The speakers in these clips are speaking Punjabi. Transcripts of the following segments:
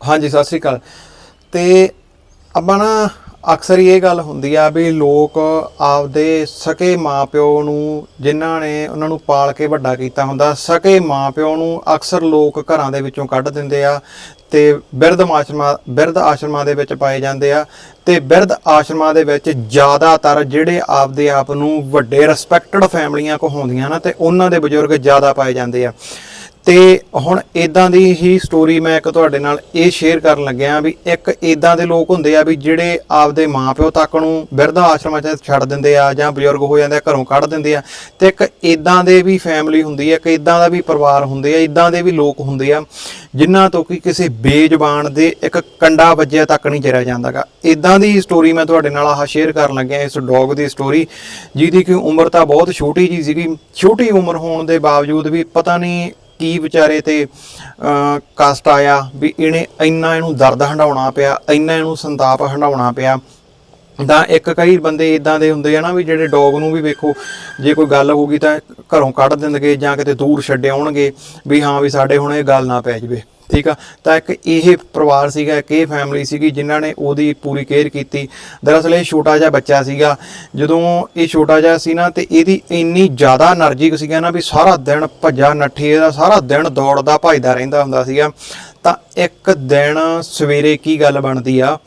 ਹਾਂਜੀ, ਸਤਿ ਸ੍ਰੀ ਅਕਾਲ। ਤੇ ਆਪਾਂ ਨਾ ਅਕਸਰ ਹੀ ਇਹ ਗੱਲ ਹੁੰਦੀ ਆ ਵੀ ਲੋਕ ਆਪਦੇ ਸਕੇ ਮਾਪਿਓ ਨੂੰ ਜਿਨ੍ਹਾਂ ਨੇ ਉਹਨਾਂ ਨੂੰ ਪਾਲ ਕੇ ਵੱਡਾ ਕੀਤਾ ਹੁੰਦਾ, ਸਕੇ ਮਾਪਿਓ ਨੂੰ ਅਕਸਰ ਲੋਕ ਘਰਾਂ ਦੇ ਵਿੱਚੋਂ ਕੱਢ ਦਿੰਦੇ ਆ ਤੇ ਬਿਰਧ ਆਸ਼ਰਮਾਂ ਬਿਰਧ ਆਸ਼ਰਮਾਂ ਦੇ ਵਿੱਚ ਪਾਏ ਜਾਂਦੇ ਆ ਤੇ ਬਿਰਧ ਆਸ਼ਰਮਾਂ ਦੇ ਵਿੱਚ ਜ਼ਿਆਦਾਤਰ ਜਿਹੜੇ ਆਪਦੇ ਆਪ ਨੂੰ ਵੱਡੇ ਰਿਸਪੈਕਟਡ ਫੈਮਲੀਆਂ ਕੋ ਹੁੰਦੀਆਂ ਨਾ ਤੇ ਉਹਨਾਂ ਦੇ ਬਜ਼ੁਰਗ ਜ਼ਿਆਦਾ ਪਾਏ ਜਾਂਦੇ ਆ। ਤੇ ਹੁਣ ਇਦਾਂ ਦੀ ਹੀ ਸਟੋਰੀ ਮੈਂ ਇੱਕ ਤੁਹਾਡੇ ਨਾਲ ਇਹ ਸ਼ੇਅਰ ਕਰਨ ਲੱਗਿਆ ਵੀ ਇੱਕ ਇਦਾਂ ਦੇ ਲੋਕ ਹੁੰਦੇ ਆ ਵੀ ਜਿਹੜੇ ਆਪਦੇ ਮਾਪਿਓ ਤੱਕ ਨੂੰ ਬਿਰਧਾ ਆਸ਼ਰਮਾਂ 'ਚ ਛੱਡ ਦਿੰਦੇ ਆ ਜਾਂ ਬਜ਼ੁਰਗ ਹੋ ਜਾਂਦੇ ਆ, ਘਰੋਂ ਕੱਢ ਦਿੰਦੇ ਆ ਤੇ ਇੱਕ ਇਦਾਂ ਦੇ ਵੀ ਫੈਮਿਲੀ ਹੁੰਦੀ ਆ, ਇੱਕ ਇਦਾਂ ਦਾ ਵੀ ਪਰਿਵਾਰ ਹੁੰਦੇ ਆ ਇਦਾਂ ਦੇ ਵੀ ਲੋਕ ਹੁੰਦੇ ਆ ਜਿਨ੍ਹਾਂ ਤੋਂ ਕਿ ਕਿਸੇ ਬੇਜ਼ਬਾਨ ਦੇ ਇੱਕ ਕੰਡਾ ਵੱਜਿਆ ਤੱਕ ਨਹੀਂ ਚਰਿਆ ਜਾਂਦਾਗਾ। ਇਦਾਂ ਦੀ ਸਟੋਰੀ ਮੈਂ ਤੁਹਾਡੇ ਨਾਲ ਆਹ ਸ਼ੇਅਰ ਕਰਨ ਲੱਗਿਆ ਇਸ ਡੌਗ ਦੀ ਸਟੋਰੀ ਜਿਹਦੀ ਕਿ ਉਮਰ ਤਾਂ ਬਹੁਤ ਛੋਟੀ ਜੀ ਸੀਗੀ। ਛੋਟੀ ਉਮਰ ਹੋਣ ਦੇ ਬਾਵਜੂਦ ਵੀ ਪਤਾ ਨਹੀਂ ਕੀ ਵਿਚਾਰੇ ਤੇ ਕਸ਼ਟ ਆਇਆ ਵੀ ਇਹਨੇ ਇੰਨਾ ਇਹਨੂੰ ਦਰਦ ਹੰਡਾਉਣਾ ਪਿਆ, ਇੰਨਾ ਇਹਨੂੰ ਸੰਤਾਪ ਹੰਡਾਉਣਾ ਪਿਆ। ਤਾਂ ਇੱਕ ਕਈ ਬੰਦੇ ਇਦਾਂ ਦੇ ਹੁੰਦੇ ਆ ਨਾ ਵੀ ਜਿਹੜੇ ਡੌਗ ਨੂੰ ਵੀ ਵੇਖੋ, ਜੇ ਕੋਈ ਗੱਲ ਹੋ ਗਈ ਤਾਂ ਘਰੋਂ ਕੱਢ ਦਿੰਦਗੇ ਜਾਂ ਕਿਤੇ ਦੂਰ ਛੱਡੇ ਆਉਣਗੇ ਵੀ ਹਾਂ ਵੀ ਸਾਡੇ ਹੁਣ ਇਹ ਗੱਲ ਨਾ ਪੈ ਜਵੇ, ਠੀਕ ਆ? ਤਾਂ ਇੱਕ ਇਹ ਪਰਿਵਾਰ ਸੀਗਾ, ਇੱਕ ਇਹ ਫੈਮਿਲੀ ਸੀਗੀ ਜਿਨ੍ਹਾਂ ਨੇ ਉਹਦੀ ਪੂਰੀ ਕੇਅਰ ਕੀਤੀ। ਦਰਅਸਲ ਇਹ ਛੋਟਾ ਜਿਹਾ ਬੱਚਾ ਸੀਗਾ। ਜਦੋਂ ਇਹ ਛੋਟਾ ਜਿਹਾ ਸੀ ਨਾ ਤੇ ਇਹਦੀ ਇੰਨੀ ਜ਼ਿਆਦਾ એનર્ਜੀ ਸੀਗਾ ਨਾ ਵੀ ਸਾਰਾ ਦਿਨ ਭੱਜਾ ਨੱਠੀ ਇਹਦਾ ਸਾਰਾ ਦਿਨ ਦੌੜਦਾ, ਭੱਜਦਾ ਰਹਿੰਦਾ ਹੁੰਦਾ ਸੀਗਾ। ਤਾਂ ਇੱਕ ਦਿਨ ਸਵੇਰੇ ਕੀ ਗੱਲ ਬਣਦੀ ਆ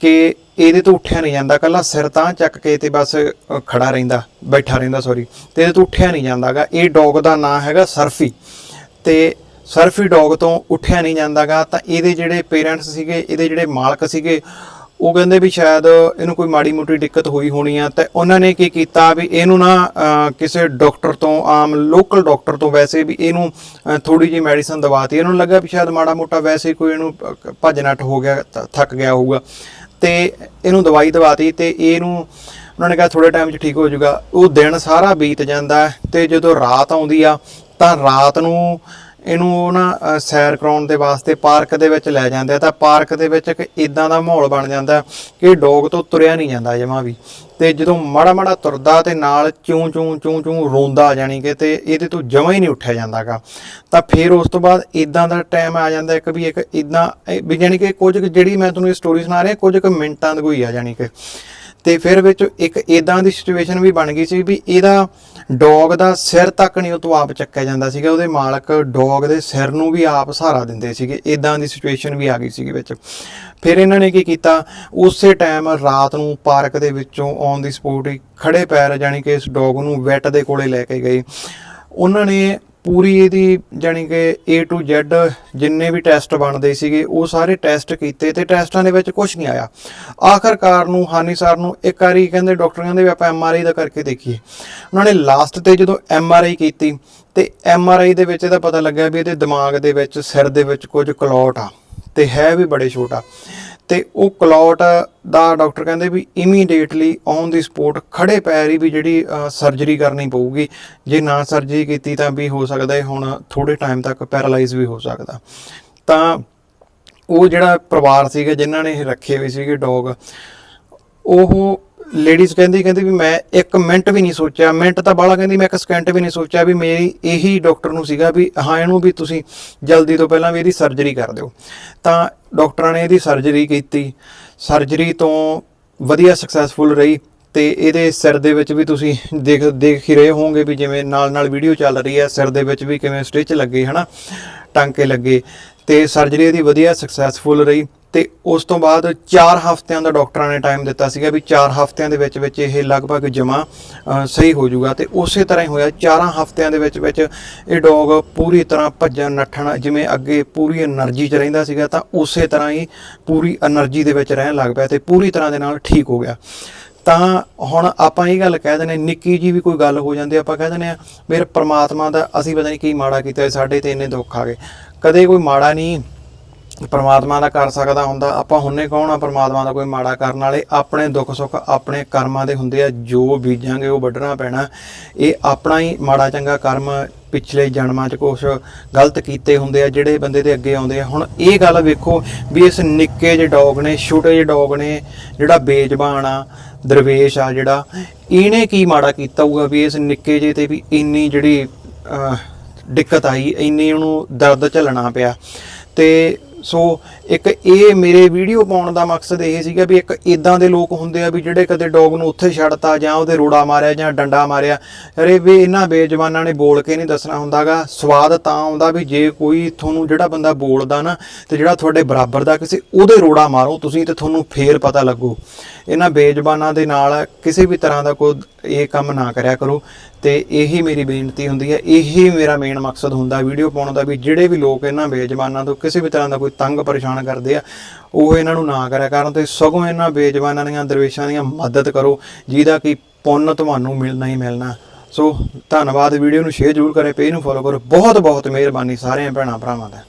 ਕਿ ਇਹਦੇ ਤੋਂ ਉੱਠਿਆ ਨਹੀਂ ਜਾਂਦਾ ਕੱਲਾ ਸਿਰ ਤਾਂ ਚੱਕ ਕੇ ਤੇ ਬਸ ਅ, ਖੜਾ ਰਹਿੰਦਾ ਬੈਠਾ ਰਹਿੰਦਾ ਸੌਰੀ ਤੇ ਇਹਦੇ ਤੋਂ ਉੱਠਿਆ ਨਹੀਂ ਜਾਂਦਾਗਾ। ਇਹ ਡੌਗ ਦਾ ਨਾਂ ਹੈਗਾ ਸਰਫੀ। ਤੇ ਸਰਫੀ ਡੌਗ ਤੋਂ ਉੱਠਿਆ ਨਹੀਂ ਜਾਂਦਾਗਾ ਤਾਂ ਇਹਦੇ ਜਿਹੜੇ ਪੇਰੈਂਟਸ ਸੀਗੇ ਇਹਦੇ ਜਿਹੜੇ ਮਾਲਕ ਸੀਗੇ ਉਹ ਕਹਿੰਦੇ ਵੀ ਸ਼ਾਇਦ ਇਹਨੂੰ ਕੋਈ ਮਾੜੀ ਮੋਟੀ ਦਿੱਕਤ ਹੋਈ ਹੋਣੀ ਆ। ਤੇ ਉਹਨਾਂ ਨੇ ਕੀ ਕੀਤਾ ਵੀ ਇਹਨੂੰ ਨਾ ਕਿਸੇ ਡਾਕਟਰ ਤੋਂ ਆਮ ਲੋਕਲ ਡਾਕਟਰ ਤੋਂ ਵੈਸੇ ਵੀ ਇਹਨੂੰ ਥੋੜੀ ਜਿਹੀ ਮੈਡੀਸਨ ਦਵਾਤੀ। ਇਹਨੂੰ ਲੱਗਾ ਵੀ ਸ਼ਾਇਦ ਮਾੜਾ ਮੋਟਾ ਵੈਸੇ ਹੀ ਕੋਈ ਇਹਨੂੰ ਅ, ਭੱਜ ਹੋ ਗਿਆ ਥੱਕ ਗਿਆ ਹੋਊਗਾ। ਤੇ ਇਹਨੂੰ ਦਵਾਈ ਦਵਾਤੀ ਤੇ ਇਹਨੂੰ ਉਹਨਾਂ ਨੇ ਕਿਹਾ ਥੋੜੇ ਟਾਈਮ 'ਚ ਠੀਕ ਹੋ ਜਾਊਗਾ। ਉਹ ਦਿਨ ਸਾਰਾ ਬੀਤ ਜਾਂਦਾ ਹੈ ਤੇ ਜਦੋਂ ਰਾਤ ਆਉਂਦੀ ਆ ਤਾਂ ਰਾਤ ਨੂੰ ਇਹਨੂੰ ਉਹ ਨਾ ਸੈਰ ਕਰਾਉਣ ਦੇ ਵਾਸਤੇ ਪਾਰਕ ਦੇ ਵਿੱਚ ਲੈ ਜਾਂਦੇ ਆ, ਤਾਂ ਪਾਰਕ ਦੇ ਵਿੱਚ ਇੱਕ ਇਦਾਂ ਦਾ ਮਾਹੌਲ ਬਣ ਜਾਂਦਾ ਕਿ ਡੌਗ ਤੋਂ ਤੁਰਿਆ ਨਹੀਂ ਜਾਂਦਾ ਜਮਾਂ ਵੀ। ਤੇ ਜਦੋਂ ਮਾੜਾ ਮਾੜਾ ਤੁਰਦਾ ਤੇ ਨਾਲ ਚੂੰ ਚੂੰ ਚੂੰ ਚੂੰ ਰੋਂਦਾ ਜਾਣੀ ਕਿ ਤੇ ਇਹਦੇ ਤੋਂ ਜਮਾਂ ਹੀ ਨਹੀਂ ਉੱਠਿਆ ਜਾਂਦਾਗਾ। ਤਾਂ ਫਿਰ ਉਸ ਤੋਂ ਬਾਅਦ ਇਦਾਂ ਦਾ ਟਾਈਮ ਆ ਜਾਂਦਾ ਇੱਕ ਵੀ ਇੱਕ ਇਦਾਂ ਵੀ ਜਾਣੀ ਕਿ ਕੁਝ ਕੁ ਜਿਹੜੀ ਮੈਂ ਤੁਹਾਨੂੰ ਇਹ ਸਟੋਰੀ ਸੁਣਾ ਰਿਹਾ, ਕੁਝ ਕੁ ਮਿੰਟਾਂ ਦੀ ਕੋਈ ਆ ਜਾਣੀ ਕਿ। ਤੇ ਫਿਰ ਵਿੱਚ ਇੱਕ ਇਦਾਂ ਦੀ ਸਿਚੁਏਸ਼ਨ ਵੀ ਬਣ ਗਈ ਸੀ ਵੀ ਇਹਦਾ ਡੌਗ ਦਾ ਸਿਰ ਤੱਕ ਨਹੀਂ, ਉਹ ਤੋਂ ਆਪ ਚੱਕਿਆ ਜਾਂਦਾ ਸੀਗਾ। ਉਹਦੇ ਮਾਲਕ ਡੌਗ ਦੇ ਸਿਰ ਨੂੰ ਵੀ ਆਪ ਸਹਾਰਾ ਦਿੰਦੇ ਸੀਗੇ। ਇਦਾਂ ਦੀ ਸਿਚੁਏਸ਼ਨ ਵੀ ਆ ਗਈ ਸੀਗੀ ਵਿੱਚ। ਫਿਰ ਇਹਨਾਂ ਨੇ ਕੀ ਕੀਤਾ? ਉਸੇ ਟਾਈਮ ਰਾਤ ਨੂੰ ਪਾਰਕ ਦੇ ਵਿੱਚੋਂ ਔਨ ਦੀ ਸਪੋਟ ਹੀ ਖੜੇ ਪੈਰ, ਜਾਣੀ ਕਿ ਇਸ ਡੌਗ ਨੂੰ ਵੈਟ ਦੇ ਕੋਲੇ ਲੈ ਕੇ ਗਏ। ਉਹਨਾਂ ਨੇ ਪੂਰੀ ਇਹਦੀ ਜਾਣੀ ਕਿ A to Z ਜਿੰਨੇ ਵੀ ਟੈਸਟ ਬਣਦੇ ਸੀਗੇ, ਉਹ ਸਾਰੇ ਟੈਸਟ ਕੀਤੇ ਤੇ ਟੈਸਟਾਂ ਦੇ ਵਿੱਚ ਕੁਝ ਨਹੀਂ ਆਇਆ। ਆਖਰਕਾਰ ਨੂੰ ਹਾਨੀ ਸਰ ਨੂੰ ਇੱਕ ਵਾਰੀ ਕਹਿੰਦੇ ਡਾਕਟਰ ਕਹਿੰਦੇ ਵੀ ਆਪਾਂ ਐਮ ਆਰ ਆਈ ਦਾ ਕਰਕੇ ਦੇਖੀਏ। ਉਹਨਾਂ ਨੇ ਲਾਸਟ ਤੇ ਜਦੋਂ ਐਮ ਆਰ ਆਈ ਕੀਤੀ ਤੇ ਐਮ ਆਰ ਆਈ ਦੇ ਵਿੱਚ ਇਹਦਾ ਪਤਾ ਲੱਗਿਆ ਵੀ ਇਹਦੇ ਦਿਮਾਗ ਦੇ ਵਿੱਚ, ਸਿਰ ਦੇ ਵਿੱਚ ਕੁਝ ਕਲੌਟ ਆ ਤੇ ਹੈ ਵੀ ਬੜੇ ਛੋਟਾ। ਤੇ ਉਹ ਕਲੌਟ ਦਾ ਡਾਕਟਰ ਕਹਿੰਦੇ ਵੀ ਇਮੀਡੀਏਟਲੀ ਔਨ ਦੀ ਸਪੋਟ ਖੜੇ ਪੈਰ ਹੀ ਵੀ ਜਿਹੜੀ ਸਰਜਰੀ ਕਰਨੀ ਪਊਗੀ। ਜੇ ਨਾ ਸਰਜਰੀ ਕੀਤੀ ਤਾਂ ਵੀ ਹੋ ਸਕਦਾ ਹੈ, ਹੁਣ ਥੋੜੇ ਟਾਈਮ ਤੱਕ ਪੈਰਾਲਾਈਜ਼ ਵੀ ਹੋ ਸਕਦਾ। ਤਾਂ ਉਹ ਜਿਹੜਾ ਪਰਿਵਾਰ ਸੀਗਾ, ਜਿਨ੍ਹਾਂ ਨੇ ਇਹ ਰੱਖੇ ਹੋਏ ਸੀਗੇ ਡੌਗ ਉਹ ਲੇਡੀਜ਼ ਕਹਿੰਦੀ ਕਹਿੰਦੀ ਵੀ ਮੈਂ ਇੱਕ ਮਿੰਟ ਵੀ ਨਹੀਂ ਸੋਚਿਆ। ਮਿੰਟ ਤਾਂ ਬਾਲਾ ਕਹਿੰਦੀ, ਮੈਂ ਇੱਕ ਸਕਿੰਟ ਵੀ ਨਹੀਂ ਸੋਚਿਆ ਵੀ ਮੇਰੀ ਇਹੀ ਡਾਕਟਰ ਨੂੰ ਸੀਗਾ ਵੀ ਹਾਂ, ਇਹਨੂੰ ਵੀ ਤੁਸੀਂ ਜਲਦੀ ਤੋਂ ਪਹਿਲਾਂ ਵੀ ਇਹਦੀ ਸਰਜਰੀ ਕਰ ਦਿਓ। ਤਾਂ ਡਾਕਟਰਾਂ ਨੇ ਇਹਦੀ ਸਰਜਰੀ ਕੀਤੀ। ਸਰਜਰੀ ਤੋਂ ਵਧੀਆ ਸਕਸੈਸਫੁਲ ਰਹੀ ਤੇ ਇਹਦੇ ਸਿਰ ਦੇ ਵਿੱਚ ਵੀ ਤੁਸੀਂ ਦੇਖ ਦੇਖ ਹੀ ਰਹੇ ਹੋਵੋਗੇ ਵੀ ਜਿਵੇਂ ਨਾਲ ਨਾਲ ਵੀਡੀਓ ਚੱਲ ਰਹੀ ਹੈ, ਸਿਰ ਦੇ ਵਿੱਚ ਵੀ ਕਿਵੇਂ ਸਟਿਚ ਲੱਗੇ, ਹਨਾ? ਟਾਂਕੇ ਲੱਗੇ। ਤੇ ਸਰਜਰੀ ਇਹਦੀ ਵਧੀਆ ਸਕਸੈਸਫੁਲ ਰਹੀ। ਤੇ ਉਸ ਤੋਂ ਬਾਅਦ 4 ਹਫ਼ਤਿਆਂ ਦਾ ਡਾਕਟਰਾਂ ਨੇ ਟਾਈਮ ਦਿੱਤਾ ਸੀਗਾ ਵੀ 4 ਹਫ਼ਤਿਆਂ ਦੇ ਵਿੱਚ ਵਿੱਚ ਇਹ ਲਗਭਗ ਜਮਾ ਸਹੀ ਹੋ ਜਾਊਗਾ ਤੇ ਉਸੇ ਤਰ੍ਹਾਂ ਹੀ ਹੋਇਆ। 4 ਹਫ਼ਤਿਆਂ ਦੇ ਵਿੱਚ ਵਿੱਚ ਇਹ ਡੌਗ ਪੂਰੀ ਤਰ੍ਹਾਂ ਭੱਜਣ, ਨੱਠਣ, ਜਿਵੇਂ ਅੱਗੇ ਪੂਰੀ એનર્ਜੀ 'ਚ ਰਹਿੰਦਾ ਸੀਗਾ ਤਾਂ ਉਸੇ ਤਰ੍ਹਾਂ ਹੀ ਪੂਰੀ એનર્ਜੀ ਦੇ ਵਿੱਚ ਰਹਿਣ ਲੱਗ ਪਿਆ ਤੇ ਪੂਰੀ ਤਰ੍ਹਾਂ ਦੇ ਨਾਲ ਠੀਕ ਹੋ ਗਿਆ। ਤਾਂ ਹੁਣ ਆਪਾਂ ਇਹ ਗੱਲ ਕਹਿ ਦਿੰਦੇ ਨਿੱਕੀ ਜੀ ਵੀ ਕੋਈ ਗੱਲ ਹੋ ਜਾਂਦੀ ਆਪਾਂ ਕਹਿ ਦਿੰਦੇ ਆ ਮੇਰੇ ਪਰਮਾਤਮਾ ਦਾ ਅਸੀਂ ਪਤਾ ਨਹੀਂ ਕੀ ਮਾੜਾ ਕੀਤਾ, ਸਾਡੇ ਤੇ ਇੰਨੇ ਦੁੱਖ ਆ ਗਏ। ਕਦੇ ਕੋਈ ਮਾੜਾ ਨਹੀਂ ਪਰਮਾਤਮਾ ਦਾ ਕਰ ਸਕਦਾ ਹੁੰਦਾ। ਆਪਾਂ ਹੁੰਨੇ ਕੌਣ ਆ? ਪਰਮਾਤਮਾ ਦਾ ਕੋਈ ਮਾੜਾ ਕਰਨ ਵਾਲੇ। ਆਪਣੇ ਦੁੱਖ ਸੁੱਖ ਆਪਣੇ ਕਰਮਾਂ ਦੇ ਹੁੰਦੇ ਆ। ਜੋ ਬੀਜਾਂਗੇ ਉਹ ਵੱਢਣਾ ਪੈਣਾ। ਇਹ ਆਪਣਾ ਹੀ ਮਾੜਾ ਚੰਗਾ ਕਰਮ ਪਿਛਲੇ ਜਨਮਾਂ 'ਚ ਕੁਝ ਗਲਤ ਕੀਤੇ ਹੁੰਦੇ ਆ, ਜਿਹੜੇ ਬੰਦੇ ਦੇ ਅੱਗੇ ਆਉਂਦੇ ਆ। ਹੁਣ ਇਹ ਗੱਲ ਵੇਖੋ ਵੀ ਇਸ ਨਿੱਕੇ ਜਿਹੇ ਡੌਗ ਨੇ, ਛੋਟੇ ਜਿਹੇ ਡੌਗ ਨੇ, ਜਿਹੜਾ ਬੇਜ਼ਬਾਨ ਆ, ਦਰਵੇਸ਼ ਆ ਜਿਹੜਾ, ਇਹਨੇ ਕੀ ਮਾੜਾ ਕੀਤਾ ਹੋਊਗਾ ਵੀ ਇਸ ਨਿੱਕੇ ਜਿਹੇ ਤੇ ਵੀ ਇੰਨੀ ਜਿਹੜੀ ਦਿੱਕਤ ਆਈ, ਇੰਨੀ ਉਹਨੂੰ ਦਰਦ ਝੱਲਣਾ ਪਿਆ। ਤੇ ਸੋ ਇੱਕ ਇਹ ਮੇਰੇ ਵੀਡੀਓ ਪਾਉਣ ਦਾ ਮਕਸਦ ਇਹ ਸੀਗਾ ਵੀ ਇੱਕ ਇਦਾਂ ਦੇ ਲੋਕ ਹੁੰਦੇ ਆ ਵੀ ਜਿਹੜੇ ਕਦੇ ਡੌਗ ਨੂੰ ਉੱਥੇ ਛੱਡਤਾ ਜਾਂ ਉਹਦੇ ਰੋੜਾ ਮਾਰਿਆ ਜਾਂ ਡੰਡਾ ਮਾਰਿਆ। ਅਰੇ ਵੀ ਇਹਨਾਂ ਬੇਜਵਾਨਾਂ ਨੇ ਬੋਲ ਕੇ ਨਹੀਂ ਦੱਸਣਾ ਹੁੰਦਾਗਾ। ਸਵਾਦ ਤਾਂ ਆਉਂਦਾ ਵੀ ਜੇ ਕੋਈ ਤੁਹਾਨੂੰ ਜਿਹੜਾ ਬੰਦਾ ਬੋਲਦਾ ਨਾ ਤੇ ਜਿਹੜਾ ਤੁਹਾਡੇ ਬਰਾਬਰ ਦਾ ਕਿਸੇ ਉਹਦੇ ਰੋੜਾ ਮਾਰੋ, ਤੁਸੀਂ ਤੇ ਤੁਹਾਨੂੰ ਫੇਰ ਪਤਾ ਲੱਗੂ। ਇਹਨਾਂ ਬੇਜ਼ਬਾਨਾਂ ਦੇ ਨਾਲ ਕਿਸੇ ਵੀ ਤਰ੍ਹਾਂ ਦਾ ਕੋਈ ਇਹ ਕੰਮ ਨਾ ਕਰਿਆ ਕਰੋ ਤੇ ਇਹੀ ਮੇਰੀ ਬੇਨਤੀ ਹੁੰਦੀ ਹੈ। ਇਹੀ ਮੇਰਾ ਮੇਨ ਮਕਸਦ ਹੁੰਦਾ ਵੀਡੀਓ ਪਾਉਣ ਦਾ ਵੀ ਜਿਹੜੇ ਵੀ ਲੋਕ ਇਹਨਾਂ ਬੇਜ਼ਬਾਨਾਂ ਤੋਂ ਕਿਸੇ ਵੀ ਤਰ੍ਹਾਂ ਦਾ ਕੋਈ ਤੰਗ ਪਰੇਸ਼ਾਨ ਕਰਦੇ ਆ, ਉਹ ਇਹਨਾਂ ਨੂੰ ਨਾ ਕਰਿਆ ਕਰਨ ਤੇ ਸਗੋਂ ਇਹਨਾਂ ਬੇਜ਼ਬਾਨਾਂ ਦੀਆਂ, ਦਰਵੇਸ਼ਾਂ ਦੀਆਂ ਮਦਦ ਕਰੋ, ਜਿਹਦਾ ਕਿ ਪੁੰਨ ਤੁਹਾਨੂੰ ਮਿਲਣਾ ਹੀ ਮਿਲਣਾ। ਸੋ ਧੰਨਵਾਦ, ਵੀਡੀਓ ਨੂੰ ਸ਼ੇਅਰ ਜ਼ਰੂਰ ਕਰੇ ਪੇਜ ਨੂੰ ਫੋਲੋ ਕਰੋ। ਬਹੁਤ ਬਹੁਤ ਮਿਹਰਬਾਨੀ ਸਾਰਿਆਂ ਭੈਣਾਂ ਭਰਾਵਾਂ ਦਾ।